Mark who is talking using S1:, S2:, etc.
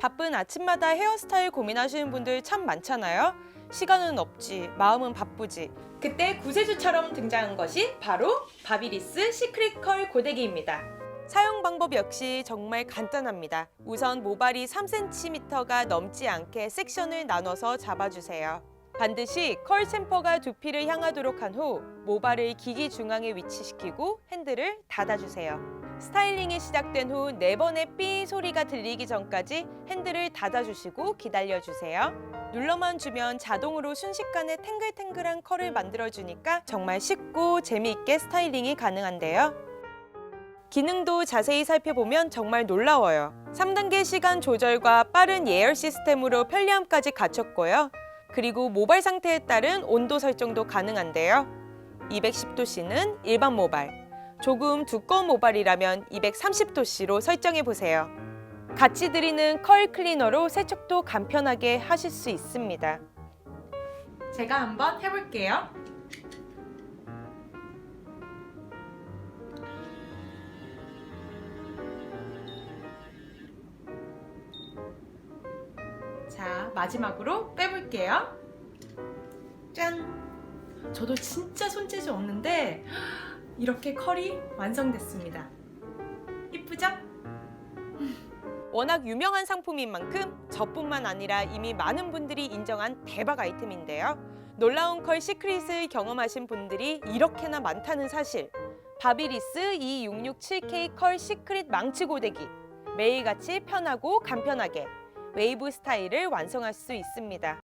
S1: 바쁜 아침마다 헤어스타일 고민하시는 분들 참 많잖아요. 시간은 없지, 마음은 바쁘지. 그때 구세주처럼 등장한 것이 바로 바비리스 시크릿 컬 고데기입니다. 사용 방법 역시 정말 간단합니다. 우선 모발이 3cm가 넘지 않게 섹션을 나눠서 잡아주세요. 반드시 컬 챔퍼가 두피를 향하도록 한 후 모발을 기기 중앙에 위치시키고 핸들을 닫아주세요. 스타일링이 시작된 후 네 번의 삐 소리가 들리기 전까지 핸들을 닫아주시고 기다려주세요. 눌러만 주면 자동으로 순식간에 탱글탱글한 컬을 만들어주니까 정말 쉽고 재미있게 스타일링이 가능한데요. 기능도 자세히 살펴보면 정말 놀라워요. 3단계 시간 조절과 빠른 예열 시스템으로 편리함까지 갖췄고요. 그리고 모발 상태에 따른 온도 설정도 가능한데요. 210도씨는 일반 모발, 조금 두꺼운 모발이라면 230도씨로 설정해 보세요. 같이 드리는 컬 클리너로 세척도 간편하게 하실 수 있습니다. 제가 한번 해볼게요. 자, 마지막으로 빼볼게요. 짠! 저도 진짜 손재주 없는데 이렇게 컬이 완성됐습니다. 이쁘죠? 워낙 유명한 상품인 만큼 저뿐만 아니라 이미 많은 분들이 인정한 대박 아이템인데요. 놀라운 컬 시크릿을 경험하신 분들이 이렇게나 많다는 사실. 바비리스 2667K 컬 시크릿 망치 고데기. 매일같이 편하고 간편하게 웨이브 스타일을 완성할 수 있습니다.